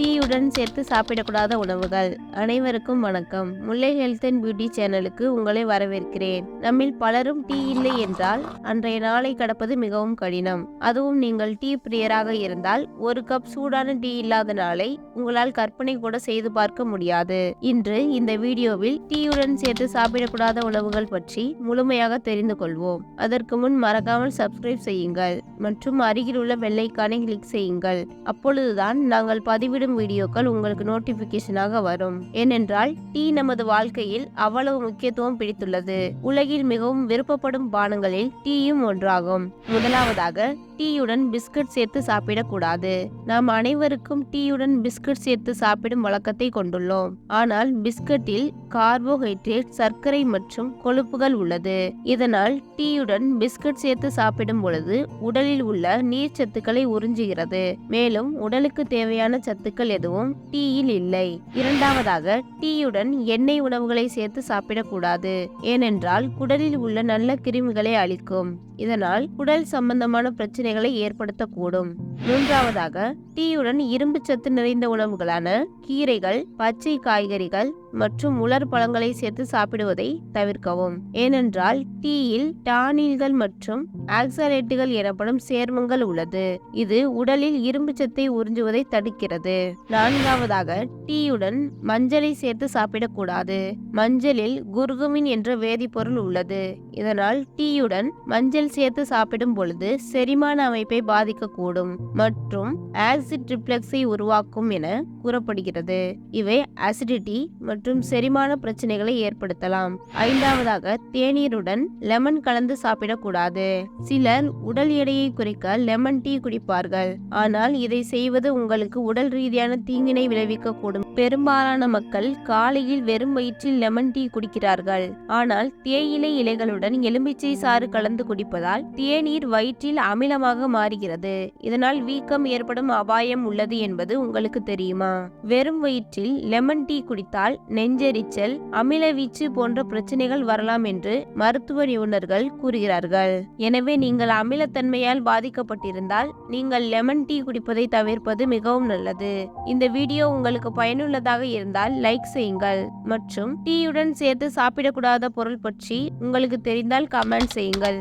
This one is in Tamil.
টি டீயுடன் சேர்த்து சாப்பிடக்கூடாத உணவுகள். அனைவருக்கும் வணக்கம். முல்லை ஹெல்த் அண்ட் பியூட்டி சேனலுக்கு உங்களை வரவேற்கிறேன். நம்மில் பலரும் டீ இல்லை என்றால் அன்றைய நாளை கடப்பது மிகவும் கடினம். அதுவும் நீங்கள் டீ பிரியராக இருந்தால் ஒரு கப் சூடான டீ இல்லாத நாளை உங்களால் கற்பனை கூட செய்து பார்க்க முடியாது. இன்று இந்த வீடியோவில் டீயுடன் சேர்த்து சாப்பிடக்கூடாத உணவுகள் பற்றி முழுமையாக தெரிந்து கொள்வோம். அதற்கு முன் மறக்காமல் சப்ஸ்கிரைப் செய்யுங்கள். மற்றும் அருகில் உள்ள வெள்ளைக்கானை கிளிக் செய்யுங்கள். அப்பொழுதுதான் நாங்கள் பதிவிடும் வீடியோ வீடியோக்கள் உங்களுக்கு நோட்டிபிகேஷனாக வரும். ஏனென்றால் டீ நமது வாழ்க்கையில் அவ்வளவு முக்கியத்துவம் பிடித்துள்ளது. உலகில் மிகவும் விருப்பப்படும் பானங்களில் டீயும் ஒன்றாகும். முதலாவதாக டீயுடன் பிஸ்கட் சேர்த்து சாப்பிடக்கூடாது. நாம் அனைவருக்கும் டீயுடன் பிஸ்கட் சேர்த்து சாப்பிடும் வழக்கத்தை கொண்டுள்ளோம். ஆனால் பிஸ்கட்டில் கார்போஹைட்ரேட் சர்க்கரை மற்றும் கொழுப்புகள் உள்ளது. இதனால் டீயுடன் பிஸ்கட் சேர்த்து சாப்பிடும் பொழுது உடலில் உள்ள நீர் சத்துக்களை உறிஞ்சுகிறது. மேலும் உடலுக்கு தேவையான சத்துக்கள் எதுவும் டீயில் இல்லை. இரண்டாவதாக டீயுடன் எண்ணெய் உணவுகளை சேர்த்து சாப்பிடக்கூடாது. ஏனென்றால் குடலில் உள்ள நல்ல கிருமிகளை அளிக்கும் இதனால் குடல் சம்பந்தமான பிரச்சனைகளை ஏற்படுத்தக்கூடும். மூன்றாவதாக டீயுடன் இரும்பு சத்து நிறைந்த உணவுகளான கீரைகள் பச்சை காய்கறிகள் மற்றும் உலர் பழங்களை சேர்த்து சாப்பிடுவதை தவிர்க்கவும். ஏனென்றால் டீயில் டானில்கள் மற்றும் ஆக்சலேட்டுகள் எனப்படும் சேர்மங்கள் உள்ளது. இது உடலில் இரும்பு சத்தை உறிஞ்சுவதை தடுக்கிறது. நான்காவதாக டீயுடன் மஞ்சளை சேர்த்து சாப்பிடக்கூடாது. மஞ்சளில் குர்குமின் என்ற வேதிப்பொருள் உள்ளது. இதனால் டீயுடன் மஞ்சள் சேர்த்து சாப்பிடும் பொழுது செரிமான அமைப்பை பாதிக்கக்கூடும் மற்றும் ஆசிட் ரிப்ளெக்ஸை உருவாக்கும் என கூறப்படுகிறது. இவை அசிடிட்டி மற்றும் செரிமான பிரச்சனைகளை ஏற்படுத்தலாம். ஐந்தாவதாக தேநீருடன் லெமன் கலந்து சாப்பிடக்கூடாது. சிலர் உடல் எடையை குறைக்க லெமன் டீ குடிப்பார்கள். ஆனால் இதை செய்வது உங்களுக்கு உடல் ரீதியான தீங்கினை விளைவிக்கக்கூடும். பெரும்பாலான மக்கள் காலையில் வெறும் வயிற்றில் லெமன் டீ குடிக்கிறார்கள். ஆனால் தேயிலை இலைகளுடன் எலுமிச்சை சாறு கலந்து குடிப்பதால் தேநீர் வயிற்றில் அமிலமாக மாறுகிறது. இதனால் வீக்கம் ஏற்படும் அபாயம் உள்ளது என்பது உங்களுக்கு தெரியுமா? வெறும் வயிற்றில் லெமன் டீ குடித்தால் நெஞ்செரிச்சல் அமில வீச்சு போன்ற பிரச்சனைகள் வரலாம் என்று மருத்துவ நிபுணர்கள் கூறுகிறார்கள். எனவே நீங்கள் அமிலத்தன்மையால் பாதிக்கப்பட்டிருந்தால் நீங்கள் லெமன் டீ குடிப்பதை தவிர்ப்பது மிகவும் நல்லது. இந்த வீடியோ உங்களுக்கு பயனுள்ளதாக இருந்தால் லைக் செய்யுங்கள் மற்றும் டீயுடன் சேர்த்து சாப்பிடக்கூடாத பொருள் பற்றி உங்களுக்கு தெரிந்தால் கமெண்ட் செய்யுங்கள்.